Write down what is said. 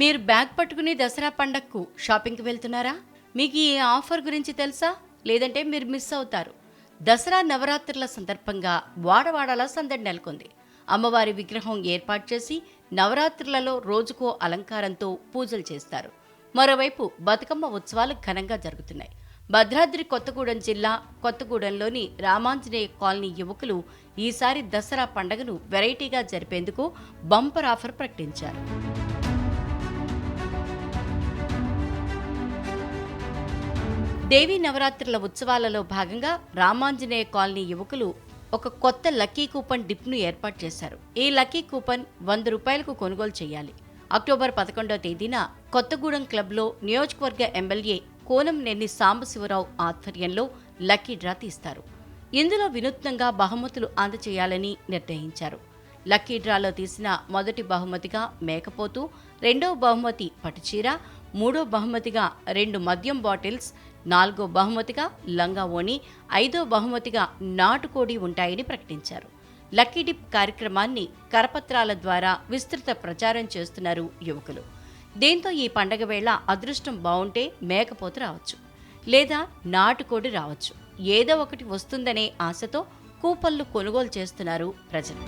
మీరు బ్యాగ్ పట్టుకుని దసరా పండగకు షాపింగ్కి వెళ్తున్నారా? మీకు ఈ ఆఫర్ గురించి తెలుసా? లేదంటే మీరు మిస్ అవుతారు. దసరా నవరాత్రుల సందర్భంగా వాడవాడలా సందడి నెలకొంది. అమ్మవారి విగ్రహం ఏర్పాటు చేసి నవరాత్రులలో రోజుకో అలంకారంతో పూజలు చేస్తారు. మరోవైపు బతుకమ్మ ఉత్సవాలు ఘనంగా జరుగుతున్నాయి. భద్రాద్రి కొత్తగూడెం జిల్లా కొత్తగూడెంలోని రామాంజనేయ కాలనీ యువకులు ఈసారి దసరా పండుగను వెరైటీగా జరిపేందుకు బంపర్ ఆఫర్ ప్రకటించారు. దేవీ నవరాత్రుల ఉత్సవాలలో భాగంగా రామాంజనేయ కాలనీ యువకులు ఒక కొత్త లక్కీ కూపన్ డిప్ను ఏర్పాటు చేశారు. ఈ లక్కీ కూపన్ వంద రూపాయలకు కొనుగోలు చేయాలి. అక్టోబర్ పదకొండో తేదీన కొత్తగూడెం క్లబ్లో నియోజకవర్గ ఎమ్మెల్యే కోనం సాంబశివరావు ఆధ్వర్యంలో లక్కీ డ్రా తీస్తారు. ఇందులో వినూత్నంగా బహుమతులు అందచేయాలని నిర్ణయించారు. లక్కీ డ్రాలో తీసిన మొదటి బహుమతిగా మేకపోతు రెండవ బహుమతి పట్టుచీర మూడో బహుమతిగా రెండు మద్యం బాటిల్స్ నాలుగో బహుమతిగా లంగా ఓణి ఐదో బహుమతిగా నాటుకోడి ఉంటాయని ప్రకటించారు. లక్కీ డిప్ కార్యక్రమాన్ని కరపత్రాల ద్వారా విస్తృత ప్రచారం చేస్తున్నారు యువకులు. దీంతో ఈ పండగ వేళ అదృష్టం బాగుంటే మేకపోతు రావచ్చు లేదా నాటుకోడి రావచ్చు. ఏదో ఒకటి వస్తుందనే ఆశతో కూపన్లు కొనుగోలు చేస్తున్నారు ప్రజలు.